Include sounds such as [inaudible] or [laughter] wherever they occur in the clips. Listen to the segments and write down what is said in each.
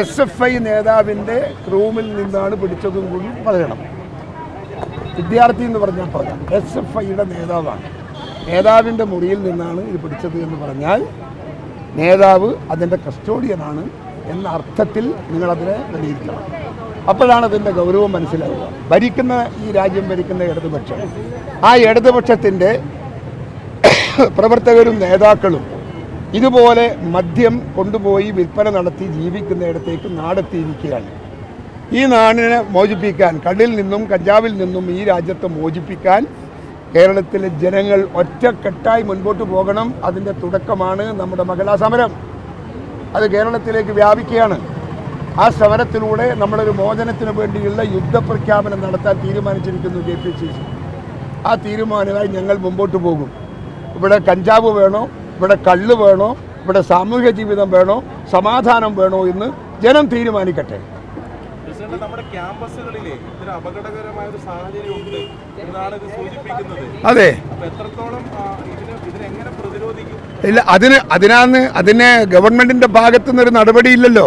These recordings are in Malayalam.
എസ് എഫ് ഐ നേതാവിന്റെ റൂമിൽ നിന്നാണ് പിടിച്ചതും കൂടി പറയണം. വിദ്യാർത്ഥി എന്ന് പറഞ്ഞാൽ പറയാം. എസ് എഫ് ഐയുടെ നേതാവാണ്. നേതാവിന്റെ മുറിയിൽ നിന്നാണ് ഇത് പിടിച്ചത് എന്ന് പറഞ്ഞാൽ നേതാവ് അതിന്റെ കസ്റ്റോഡിയനാണ് എന്ന അർത്ഥത്തിൽ നിങ്ങളതിനെ വിലയിരുത്തണം. അപ്പോഴാണ് അതിന്റെ ഗൗരവം മനസ്സിലാവുക. ഭരിക്കുന്ന ഈ രാജ്യം ഭരിക്കുന്ന ഇടതുപക്ഷം. ആ ഇടതുപക്ഷത്തിന്റെ [coughs] പ്രവർത്തകരും നേതാക്കളും ഇതുപോലെ മദ്യം കൊണ്ടുപോയി വിൽപ്പന നടത്തി ജീവിക്കുന്നിടത്തേക്ക് നാടെത്തിയിരിക്കുകയാണ്. ഈ നാടിനെ മോചിപ്പിക്കാൻ കള്ളിൽ നിന്നും കഞ്ചാവിൽ നിന്നും ഈ രാജ്യത്തെ മോചിപ്പിക്കാൻ കേരളത്തിലെ ജനങ്ങൾ ഒറ്റക്കെട്ടായി മുൻപോട്ട് പോകണം. അതിന്റെ തുടക്കമാണ് നമ്മുടെ മഹിളാ സമരം. അത് കേരളത്തിലേക്ക് വ്യാപിക്കുകയാണ്. ആ സമരത്തിലൂടെ നമ്മളൊരു മോചനത്തിന് വേണ്ടിയുള്ള യുദ്ധപ്രഖ്യാപനം നടത്താൻ തീരുമാനിച്ചിരിക്കുന്നു കെ പി സി സി. ആ തീരുമാനമായി ഞങ്ങൾ മുമ്പോട്ട് പോകും. ഇവിടെ കഞ്ചാവ് വേണോ? ഇവിടെ കള്ള് വേണോ? ഇവിടെ സാമൂഹ്യ ജീവിതം വേണോ? സമാധാനം വേണോ എന്ന് ജനം തീരുമാനിക്കട്ടെ. ഒരു അതെ. ഇല്ല അതിന് അതിനാന്ന് അതിന് ഗവൺമെന്റിന്റെ ഭാഗത്തു നിന്നൊരു നടപടിയില്ലല്ലോ.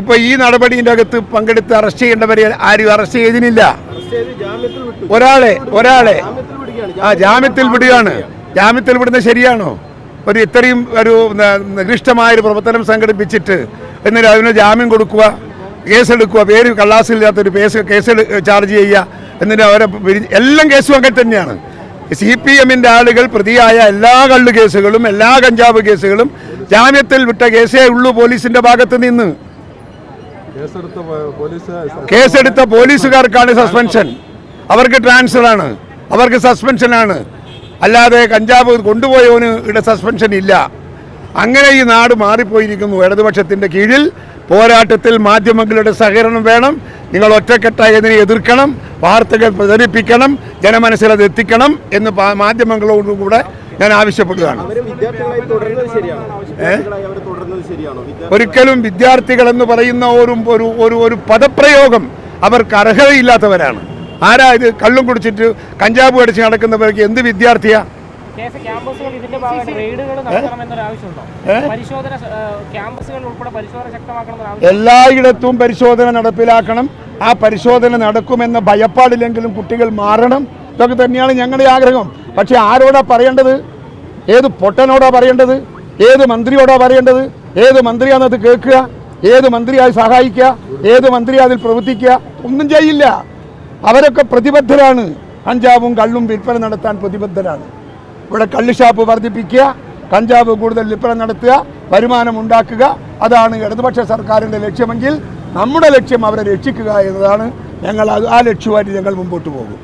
ഇപ്പൊ ഈ നടപടിയുടെ അകത്ത് പങ്കെടുത്ത് അറസ്റ്റ് ചെയ്യേണ്ടവരെ ആരും അറസ്റ്റ് ചെയ്തിനില്ല ഒരാളെ ഒരാളെ. ആ ജാമ്യത്തിൽ വിടുകയാണ്. ജാമ്യത്തിൽ വിടുന്നത് ശരിയാണോ? ഒരു ഇത്രയും ഒരു നികൃഷ്ടമായൊരു നികൃഷ്ടമായ ഒരു പ്രവർത്തനം സംഘടിപ്പിച്ചിട്ട് എന്നിട്ട് അതിന് ജാമ്യം കൊടുക്കുക കേസെടുക്കുക പേര് കള്ളാസില്ലാത്തൊരു കേസ് കേസ് ചാർജ് ചെയ്യുക എന്നിട്ട് അവരെ എല്ലാം കേസും അങ്ങനെ തന്നെയാണ്. സി പി എമ്മിന്റെ ആളുകൾ പ്രതിയായ എല്ലാ കള്ളു കേസുകളും എല്ലാ കഞ്ചാവ് കേസുകളും ജാമ്യത്തിൽ വിട്ട കേസേ ഉള്ളൂ പോലീസിന്റെ ഭാഗത്ത് നിന്ന്. കേസെടുത്ത പോലീസുകാർക്കാണ് സസ്പെൻഷൻ. അവർക്ക് ട്രാൻസ്ഫർ ആണ് അവർക്ക് സസ്പെൻഷൻ ആണ് അല്ലാതെ കഞ്ചാവ് കൊണ്ടുപോയവന് ഇവിടെ സസ്പെൻഷൻ ഇല്ല. അങ്ങനെ ഈ നാട് മാറിപ്പോയിരിക്കുന്നു. ഇടതുപക്ഷത്തിന്റെ കീഴിൽ പോരാട്ടത്തിൽ മാധ്യമങ്ങളുടെ സഹകരണം വേണം. നിങ്ങൾ ഒറ്റക്കെട്ടായി അതിനെ എതിർക്കണം. വാർത്തകൾ പ്രചരിപ്പിക്കണം. ജനമനസ്സിൽ അത് എത്തിക്കണം എന്ന് മാധ്യമങ്ങളോടുകൂടെ ഞാൻ ആവശ്യപ്പെടുകയാണ്. ഒരിക്കലും വിദ്യാർത്ഥികൾ എന്ന് പറയുന്ന ഒരു ഒരു ഒരു പദപ്രയോഗം അവർക്ക് അർഹതയില്ലാത്തവരാണ്. ആരാ ഇത് കള്ളും കുടിച്ചിട്ട് കഞ്ചാബ് അടിച്ച് നടക്കുന്നവർക്ക് എന്ത് വിദ്യാർത്ഥിയാ? എല്ലായിടത്തും പരിശോധന നടപ്പിലാക്കണം. ആ പരിശോധന നടക്കുമെന്ന ഭയപ്പാടില്ലെങ്കിലും കുട്ടികൾ മാറണം. ഇതൊക്കെ തന്നെയാണ് ഞങ്ങളുടെ ആഗ്രഹം. പക്ഷെ ആരോടാ പറയേണ്ടത്? ഏത് പൊട്ടനോടാ പറയേണ്ടത്? ഏത് മന്ത്രിയോടാ പറയേണ്ടത്? ഏത് മന്ത്രിയാണെന്ന് അത് കേൾക്കുക? ഏത് മന്ത്രിയായി സഹായിക്കുക? ഏത് മന്ത്രി അതിൽ പ്രവർത്തിക്കുക? ഒന്നും ചെയ്യില്ല. അവരൊക്കെ പ്രതിബദ്ധരാണ്. കഞ്ചാവും കള്ളും വിൽപ്പന നടത്താൻ പ്രതിബദ്ധരാണ്. ഇവിടെ കള്ള് ഷാപ്പ് വർദ്ധിപ്പിക്കുക കഞ്ചാവ് കൂടുതൽ വിൽപ്പന നടത്തുക വരുമാനം ഉണ്ടാക്കുക. അതാണ് ഇടതുപക്ഷ സർക്കാരിന്റെ ലക്ഷ്യമെങ്കിൽ നമ്മുടെ ലക്ഷ്യം അവരെ രക്ഷിക്കുക എന്നതാണ്. ഞങ്ങൾ ആ ലക്ഷ്യമായിട്ട് ഞങ്ങൾ മുമ്പോട്ട് പോകും.